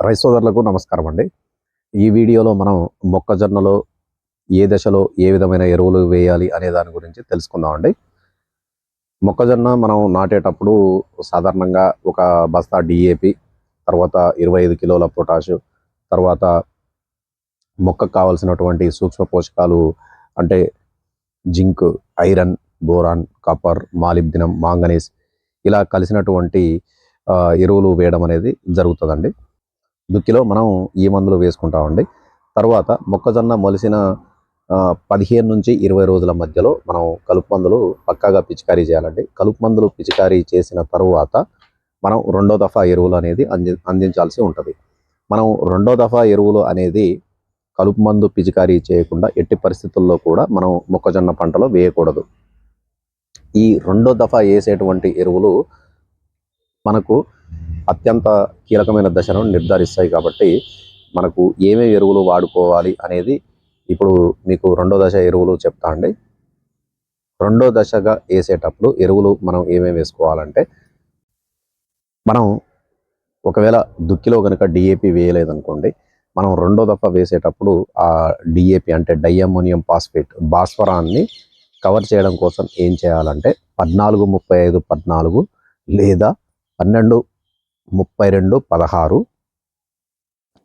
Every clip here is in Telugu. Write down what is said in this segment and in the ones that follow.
రైస్ సోదరులకు నమస్కారం అండి. ఈ వీడియోలో మనం మొక్కజొన్నలో ఏ దశలో ఏ విధమైన ఎరువులు వేయాలి అనే దాని గురించి తెలుసుకుందామండి మొక్కజొన్న మనం నాటేటప్పుడు సాధారణంగా ఒక బస్తా డిఏపి తర్వాత ఇరవై ఐదు కిలోల పొటాషు తర్వాత మొక్కకు కావలసినటువంటి సూక్ష్మ పోషకాలు అంటే zinc iron boron copper molybdenum manganese ఇలా కలిసినటువంటి ఎరువులు వేయడం అనేది జరుగుతుందండి. దుక్కిలో మనం ఈ మందులు వేసుకుంటామండి తర్వాత మొక్కజొన్న మొలిసిన పదిహేను నుంచి ఇరవై రోజుల మధ్యలో మనం కలుపు మందులు పక్కాగా పిచికారీ చేయాలండి. కలుపు మందులు పిచికారీ చేసిన తరువాత మనం రెండో దఫా ఎరువులు అనేది అంది అందించాల్సి ఉంటుంది. మనం రెండో దఫా ఎరువులు అనేది కలుపు మందు పిచికారీ చేయకుండా ఎట్టి పరిస్థితుల్లో కూడా మనం మొక్కజొన్న పంటలో వేయకూడదు. ఈ రెండో దఫా వేసేటువంటి ఎరువులు మనకు అత్యంత కీలకమైన దశను నిర్ధారిస్తాయి కాబట్టి మనకు ఏమేమి ఎరువులు వాడుకోవాలి అనేది ఇప్పుడు మీకు రెండో దశ ఎరువులు చెప్తా అండి. రెండో దశగా వేసేటప్పుడు ఎరువులు మనం ఏమేమి వేసుకోవాలంటే మనం ఒకవేళ దుక్కిలో కనుక డిఏపి వేయలేదనుకోండి మనం రెండో దఫా వేసేటప్పుడు ఆ డిఏపి అంటే డైఅమోనియం ఫాస్ఫేట్ భాస్వరాన్ని కవర్ చేయడం కోసం ఏం చేయాలంటే పద్నాలుగు ముప్పై ఐదు పద్నాలుగు లేదా పన్నెండు ముప్పై రెండు పదహారు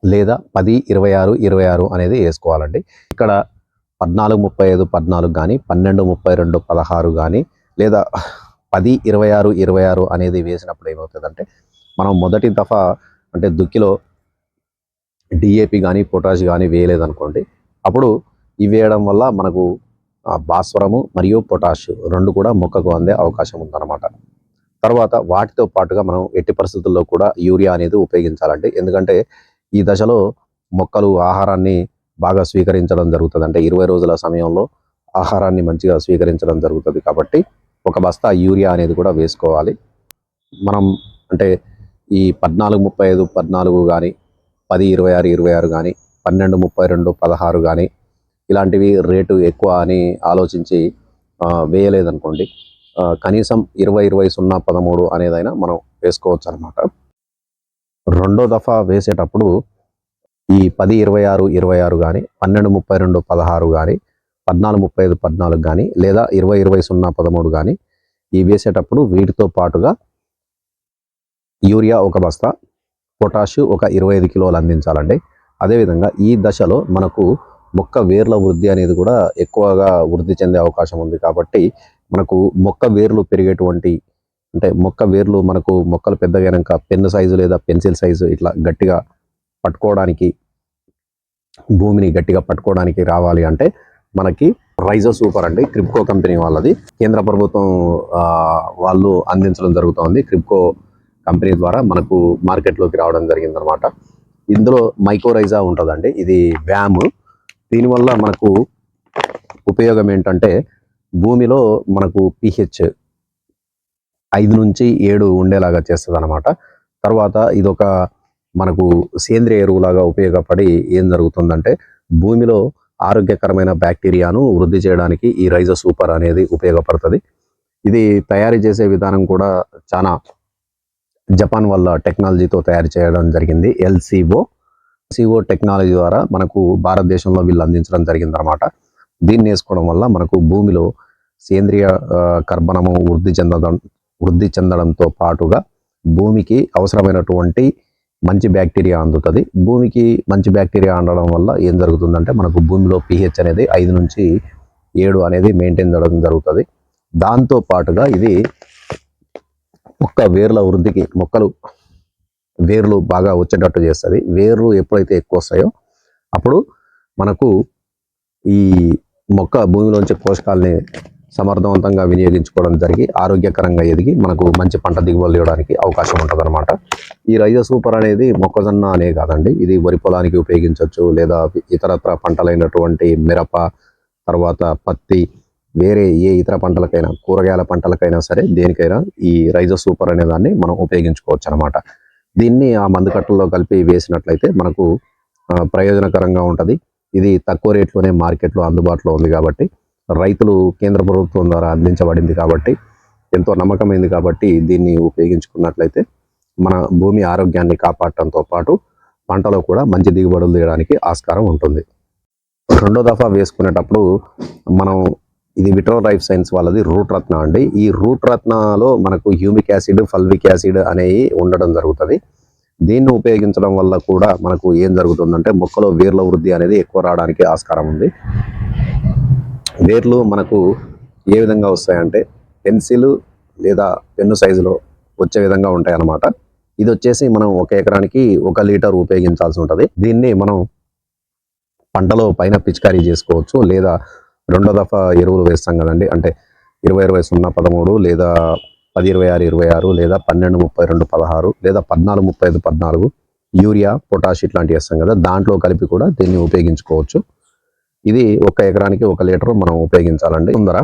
లేదా పది ఇరవై ఆరు ఇరవై ఆరు అనేది వేసుకోవాలండి. ఇక్కడ పద్నాలుగు ముప్పై ఐదు పద్నాలుగు కానీ పన్నెండు ముప్పై రెండు పదహారు కానీ లేదా పది ఇరవై ఆరు ఇరవై ఆరు అనేది వేసినప్పుడు ఏమవుతుందంటే మనం మొదటి దఫా అంటే దుక్కిలో డిఏపి కానీ పొటాష్ కానీ వేయలేదనుకోండి అప్పుడు ఇవి వేయడం వల్ల మనకు భాస్వరము మరియు పొటాష్ రెండు కూడా మొక్కకు అందే అవకాశం ఉందన్నమాట. తర్వాత వాటితో పాటుగా మనం ఎట్టి పరిస్థితుల్లో కూడా యూరియా అనేది ఉపయోగించాలండి. ఎందుకంటే ఈ దశలో మొక్కలు ఆహారాన్ని బాగా స్వీకరించడం జరుగుతుంది అంటే ఇరవై రోజుల సమయంలో ఆహారాన్ని మంచిగా స్వీకరించడం జరుగుతుంది కాబట్టి ఒక బస్తా యూరియా అనేది కూడా వేసుకోవాలి. మనం అంటే ఈ పద్నాలుగు ముప్పై ఐదు పద్నాలుగు కానీ పది ఇరవై ఆరు ఇరవై ఆరు కానీ పన్నెండు ముప్పై రెండు పదహారు కానీ ఇలాంటివి రేటు ఎక్కువ అని ఆలోచించి వేయలేదనుకోండి కనీసం ఇరవై ఇరవై సున్నా పదమూడు అనేదైనా మనం వేసుకోవచ్చు అనమాట రెండో దఫా వేసేటప్పుడు ఈ పది ఇరవై ఆరు ఇరవై ఆరు కానీ పన్నెండు ముప్పై రెండు పదహారు కానీ పద్నాలుగు ముప్పై ఐదు పద్నాలుగు కానీ లేదా ఇరవై ఇరవై సున్నా పదమూడు కానీ ఈ వేసేటప్పుడు వీటితో పాటుగా యూరియా ఒక బస్తా పొటాషు ఒక ఇరవై ఐదు కిలోలు అందించాలండి. అదేవిధంగా ఈ దశలో మనకు మొక్క వేర్ల వృద్ధి అనేది కూడా ఎక్కువగా వృద్ధి చెందే అవకాశం ఉంది కాబట్టి మనకు మొక్క వేర్లు పెరిగేటువంటి అంటే మొక్క వేర్లు మనకు మొక్కలు పెద్దగైనాక పెన్ను సైజు లేదా పెన్సిల్ సైజు ఇట్లా గట్టిగా పట్టుకోవడానికి భూమిని గట్టిగా పట్టుకోవడానికి రావాలి అంటే మనకి రైజో సూపర్ అండి. క్రిప్కో కంపెనీ వాళ్ళది. కేంద్ర ప్రభుత్వం వాళ్ళు అందించడం జరుగుతోంది. క్రిప్కో కంపెనీ ద్వారా మనకు మార్కెట్లోకి రావడం జరిగిందనమాట ఇందులో మైకోరైజా ఉంటుందండి. ఇది వ్యామ్. దీనివల్ల మనకు ఉపయోగం ఏంటంటే భూమిలో మనకు పిహెచ్ ఐదు నుంచి ఏడు ఉండేలాగా చేస్తుంది అనమాట తర్వాత ఇదొక మనకు సేంద్రియ ఎరువులాగా ఉపయోగపడి ఏం జరుగుతుందంటే భూమిలో ఆరోగ్యకరమైన బ్యాక్టీరియాను వృద్ధి చేయడానికి ఈ రైజ సూపర్ అనేది ఉపయోగపడుతుంది. ఇది తయారు చేసే విధానం కూడా చాలా జపాన్ వల్ల టెక్నాలజీతో తయారు చేయడం జరిగింది ఎల్సిఓ. సిఓ టెక్నాలజీ ద్వారా మనకు భారతదేశంలో వీళ్ళు అందించడం జరిగింది అనమాట దీన్ని వేసుకోవడం వల్ల మనకు భూమిలో సేంద్రియ కర్బనము వృద్ధి చెందడం వృద్ధి చెందడంతో పాటుగా భూమికి అవసరమైనటువంటి మంచి బ్యాక్టీరియా అందుతుంది. భూమికి మంచి బ్యాక్టీరియా అందడం వల్ల ఏం జరుగుతుందంటే మనకు భూమిలో పిహెచ్ అనేది ఐదు నుంచి ఏడు అనేది మెయింటైన్ చేయడం జరుగుతుంది. దాంతో పాటుగా ఇది మొక్క వేర్ల వృద్ధికి మొక్కలు వేర్లు బాగా వచ్చేటట్టు చేస్తుంది. వేర్లు ఎప్పుడైతే ఎక్కువ వస్తాయో అప్పుడు మనకు ఈ మొక్క భూమిలోంచి పోషకాలని సమర్థవంతంగా వినియోగించుకోవడం జరిగి ఆరోగ్యకరంగా ఎదిగి మనకు మంచి పంట దిగుబడి ఇవ్వడానికి అవకాశం ఉంటుంది ఈ రైజ సూపర్ అనేది మొక్కజొన్న అనే కాదండి. ఇది వరి పొలానికి ఉపయోగించవచ్చు లేదా ఇతరత్ర పంటలైనటువంటి మిరప తర్వాత పత్తి వేరే ఏ ఇతర పంటలకైనా కూరగాయల పంటలకైనా సరే దేనికైనా ఈ రైజో సూపర్ అనే దాన్ని మనం ఉపయోగించుకోవచ్చు అనమాట దీన్ని ఆ మందు కట్టల్లో కలిపి వేసినట్లయితే మనకు ప్రయోజనకరంగా ఉంటుంది. ఇది తక్కువ రేట్లోనే మార్కెట్లో అందుబాటులో ఉంది కాబట్టి రైతులు కేంద్ర ప్రభుత్వం ద్వారా అందించబడింది కాబట్టి ఎంతో నమ్మకమైంది కాబట్టి దీన్ని ఉపయోగించుకున్నట్లయితే మన భూమి ఆరోగ్యాన్ని కాపాడటంతో పాటు పంటలో కూడా మంచి దిగుబడులు తీయడానికి ఆస్కారం ఉంటుంది. రెండో దఫా వేసుకునేటప్పుడు మనం ఇది విట్రో లైఫ్ సైన్స్ వాళ్ళది రూట్ రత్న అండి. ఈ రూట్ రత్నలో మనకు హ్యూమిక్ యాసిడ్ ఫల్విక్ యాసిడ్ అనేవి ఉండడం జరుగుతుంది. దీన్ని ఉపయోగించడం వల్ల కూడా మనకు ఏం జరుగుతుందంటే మొక్కలో వేర్ల వృద్ధి అనేది ఎక్కువ రావడానికి ఆస్కారం ఉంది. వేర్లు మనకు ఏ విధంగా వస్తాయంటే పెన్సిల్ లేదా పెన్ను సైజులో వచ్చే విధంగా ఉంటాయి అన్నమాట ఇది వచ్చేసి మనం ఒక ఎకరానికి ఒక లీటర్ ఉపయోగించాల్సి ఉంటుంది. దీన్ని మనం పంటలో పైన పిచికారీ చేసుకోవచ్చు లేదా రెండో దఫా ఎరువులు వేస్తాం కదండి. అంటే ఇరవై ఇరవై సున్నా పదమూడు లేదా పది ఇరవై ఆరు ఇరవై ఆరు లేదా పన్నెండు ముప్పై రెండు పదహారు లేదా పద్నాలుగు ముప్పై ఐదు పద్నాలుగు యూరియా పొటాష్ ఇట్లాంటివి వేస్తాం కదా. దాంట్లో కలిపి కూడా దీన్ని ఉపయోగించుకోవచ్చు. ఇది ఒక ఎకరానికి ఒక లీటర్ మనం ఉపయోగించాలండి. వసుంధర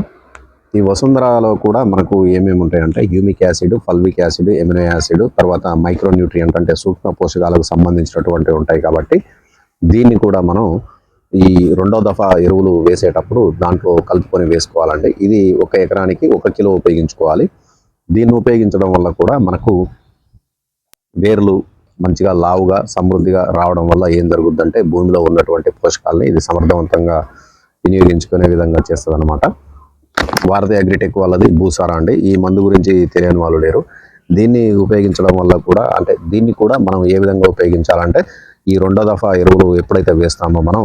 ఈ వసుంధరలో కూడా మనకు ఏమేమి ఉంటాయంటే humic acid fulvic acid amino acid తర్వాత మైక్రో న్యూట్రియంట్ అంటే సూక్ష్మ పోషకాలకు సంబంధించినటువంటి ఉంటాయి కాబట్టి దీన్ని కూడా మనం ఈ రెండో దఫా ఎరువులు వేసేటప్పుడు దాంట్లో కలుపుకొని వేసుకోవాలండి. ఇది ఒక ఎకరానికి ఒక కిలో ఉపయోగించుకోవాలి. దీన్ని ఉపయోగించడం వల్ల కూడా మనకు వేర్లు మంచిగా లావుగా సమృద్ధిగా రావడం వల్ల ఏం జరుగుద్దంటే భూమిలో ఉన్నటువంటి పోషకాలని ఇది సమర్థవంతంగా వినియోగించుకునే విధంగా చేస్తుంది అనమాట భారతీయ అగ్రిటెక్ వాళ్ళది భూసారా అండి. ఈ మందు గురించి తెలియని వాళ్ళు లేరు. దీన్ని ఉపయోగించడం వల్ల కూడా అంటే దీన్ని కూడా మనం ఏ విధంగా ఉపయోగించాలంటే ఈ రెండో దఫా ఎరువులు ఎప్పుడైతే వేస్తామో మనం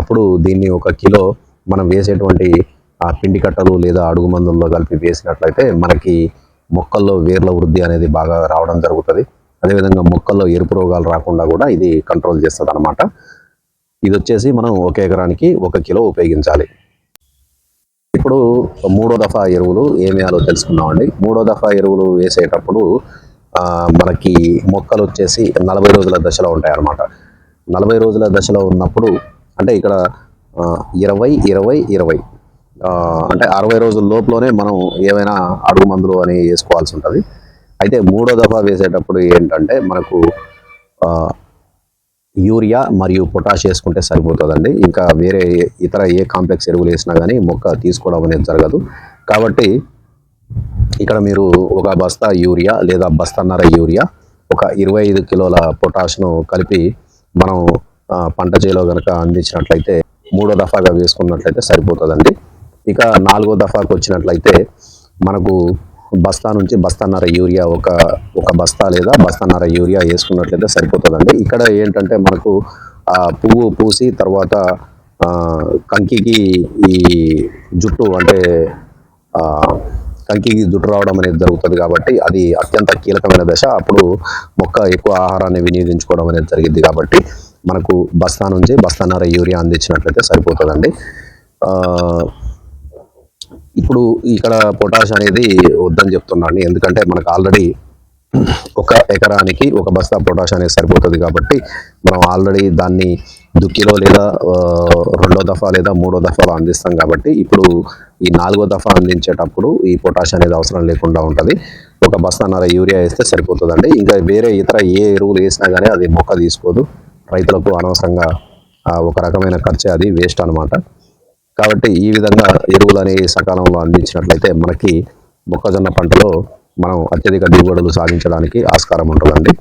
అప్పుడు దీన్ని ఒక కిలో మనం వేసేటువంటి పిండి కట్టలు లేదా అడుగు మందుల్లో కలిపి వేసినట్లయితే మనకి మొక్కల్లో వేర్ల వృద్ధి అనేది బాగా రావడం జరుగుతుంది. అదేవిధంగా మొక్కల్లో ఎరుపు రోగాలు రాకుండా కూడా ఇది కంట్రోల్ చేస్తుంది అనమాట ఇది వచ్చేసి మనం ఒక ఎకరానికి ఒక కిలో ఉపయోగించాలి. ఇప్పుడు మూడో దఫా ఎరువులు ఏం వేయాలో తెలుసుకుందామండి. మూడో దఫా ఎరువులు వేసేటప్పుడు మనకి మొక్కలు వచ్చేసి నలభై రోజుల దశలో ఉంటాయి అన్నమాట నలభై రోజుల దశలో ఉన్నప్పుడు అంటే ఇక్కడ ఇరవై ఇరవై ఇరవై అంటే అరవై రోజుల లోపులోనే మనం ఏమైనా అడుగు మందులు అని వేసుకోవాల్సి ఉంటుంది. అయితే మూడో దఫా వేసేటప్పుడు ఏంటంటే మనకు యూరియా మరియు పొటాష్ వేసుకుంటే సరిపోతుందండి. ఇంకా వేరే ఇతర ఏ కాంప్లెక్స్ ఎరువులు వేసినా కానీ మొక్క తీసుకోవడం అనేది జరగదు. కాబట్టి ఇక్కడ మీరు ఒక బస్తా యూరియా లేదా బస్తాన్నర యూరియా ఒక ఇరవై ఐదు కిలోల పొటాష్ను కలిపి మనం పంట చేలో కనుక అందించినట్లయితే మూడో దఫాగా వేసుకున్నట్లయితే సరిపోతుందండి. ఇక నాలుగో దఫాకు వచ్చినట్లయితే మనకు బస్తా నుంచి బస్తాన్నర యూరియా ఒక ఒక బస్తా లేదా బస్తాన్నర యూరియా వేసుకున్నట్లయితే సరిపోతుందండి. ఇక్కడ ఏంటంటే మనకు పువ్వు పూసి తర్వాత కంకికి ఈ జుట్టు అంటే కంకికి జుట్టు రావడం అనేది జరుగుతుంది కాబట్టి అది అత్యంత కీలకమైన దశ. అప్పుడు మొక్క ఎక్కువ ఆహారాన్ని వినియోగించుకోవడం అనేది జరిగింది కాబట్టి మనకు బస్తా నుంచి బస్తాన్నర యూరియా అందించినట్లయితే సరిపోతుందండి. ఇప్పుడు ఇక్కడ పొటాష్ అనేది వద్దని చెప్తున్నాను. ఎందుకంటే మనకు ఆల్రెడీ ఒక ఎకరానికి ఒక బస్తా పొటాష్ అనేది సరిపోతుంది కాబట్టి మనం ఆల్రెడీ దాన్ని దుక్కిలో లేదా రెండో దఫా లేదా మూడో దఫాలో అందిస్తాం కాబట్టి ఇప్పుడు ఈ నాలుగో దఫా అందించేటప్పుడు ఈ పొటాష్ అనేది అవసరం లేకుండా ఉంటుంది. ఒక బస్తాన్నర యూరియా వేస్తే సరిపోతుందండి. ఇంకా వేరే ఇతర ఏ ఎరువులు వేసినా కానీ అది మొక్క తీసుకోదు. రైతులకు అనవసరంగా ఒక రకమైన ఖర్చు అది వేస్ట్ అనమాట కాబట్టి ఈ విధంగా ఎరువులు అనేవి సకాలంలో అందించినట్లయితే మనకి మొక్కజొన్న పంటలో మనం అత్యధిక దిగుబడులు సాధించడానికి ఆస్కారం ఉంటుందండి.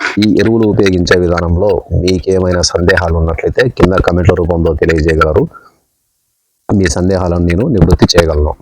ఈ ఎరువులు ఉపయోగించే విధానంలో మీకేమైనా సందేహాలు ఉన్నట్లయితే కింద కమెంట్ల రూపంలో తెలియజేయగలరు. మీ సందేహాలను నేను నివృత్తి చేయగలను.